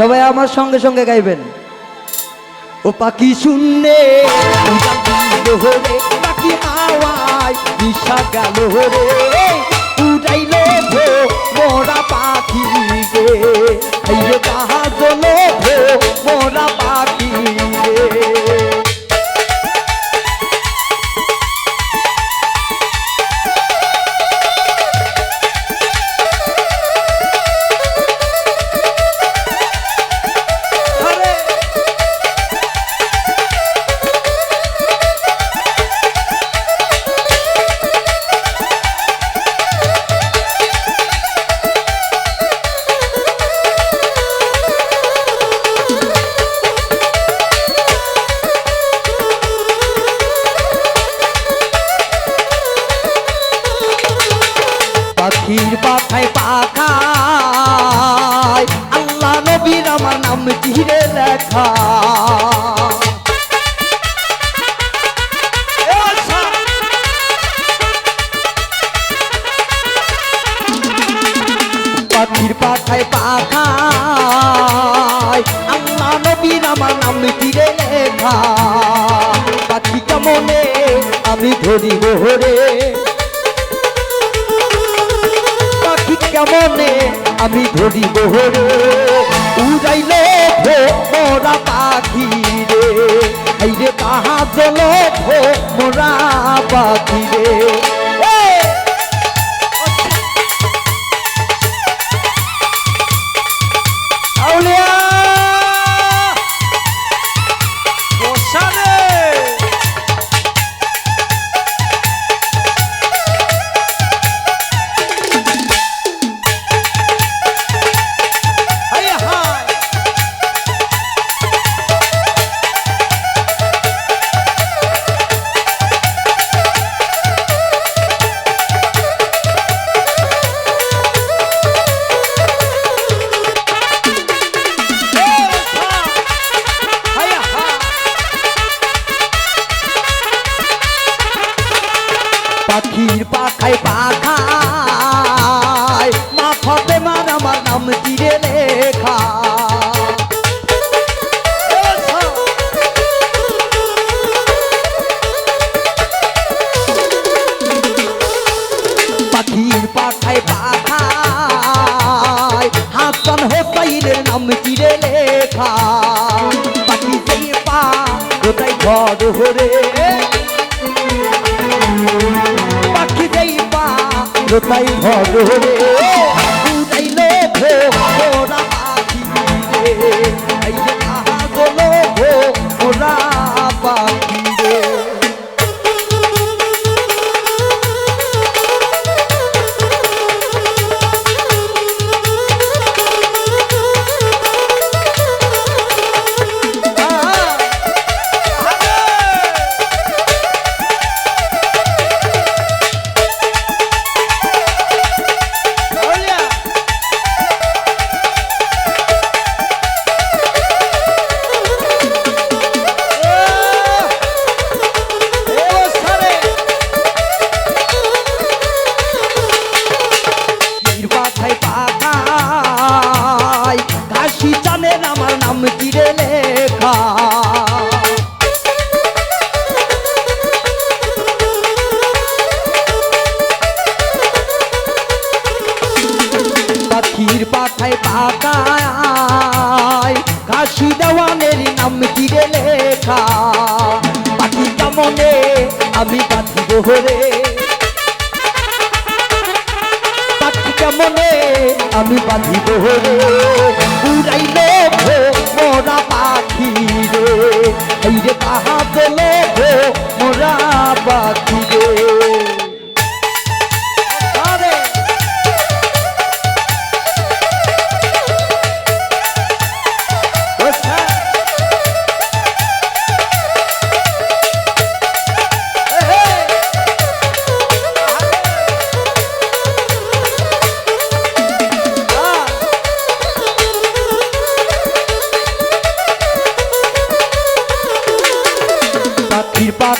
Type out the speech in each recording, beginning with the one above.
সবাই আমার সঙ্গে সঙ্গে গাইবেন। ও পাখি হরে পাখি হাওয়ায় দিশা গেল রে উড়াইল পাখির পাখায় পাখায়। আল্লাহ নবীর আমার নাম চিরে লেখা। পাখির পাখায় পাখায়। আল্লাহ নবীর আমার নাম লেখা। পাখি কেমনে আমি ধরি রে কেমনে আমি ধরি বহরে উড়াইল মোরা পাখি রে। এই রে তাহা জল মোরা পাখি রে। নাম তীরে লেখা। পাখির পাখায় পাখায় হাসান হোসাইনের নাম তীরে লেখা। পাখি সেই পা কোথায় ঘর হরে পাখি যাই পা কোথায় ঘর রে উড়াইল ভো ওরা পাখি রে এই যে আহা গলো ভো ওরা পাখির পাখায় পাখায় ঘাসি দেওয়ানের নাম কিরে লেখা। পাখি কেমনে আমি গোহরে পাখি কেমনে আমি বাঁধিব রে উড়াইল ভো মোরা পাখি রে। এই রে তাহা বলে ভো মোরা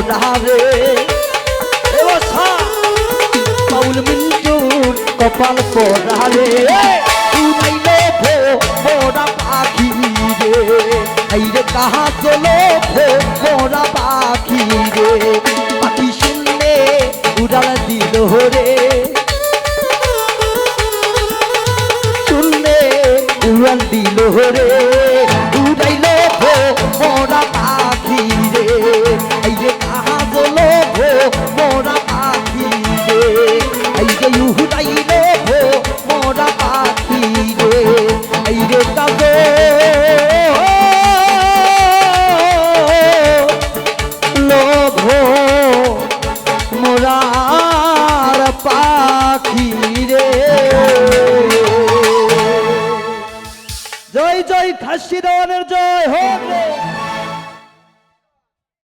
কপাল পোড়ারে বাউল বিন্টুর কপাল পোড়ারে উড়াইলে ভো, মোরা পাখি রে। এই রে কাহা চলো ভো, মোরা পাখি রে। পাখি শুনলে উড়াল দিল রে। শুনলে উড়াল দিল রে। মোরার পাখি রে। জয় জয় খাসি দেওয়ানের জয় হোক রে।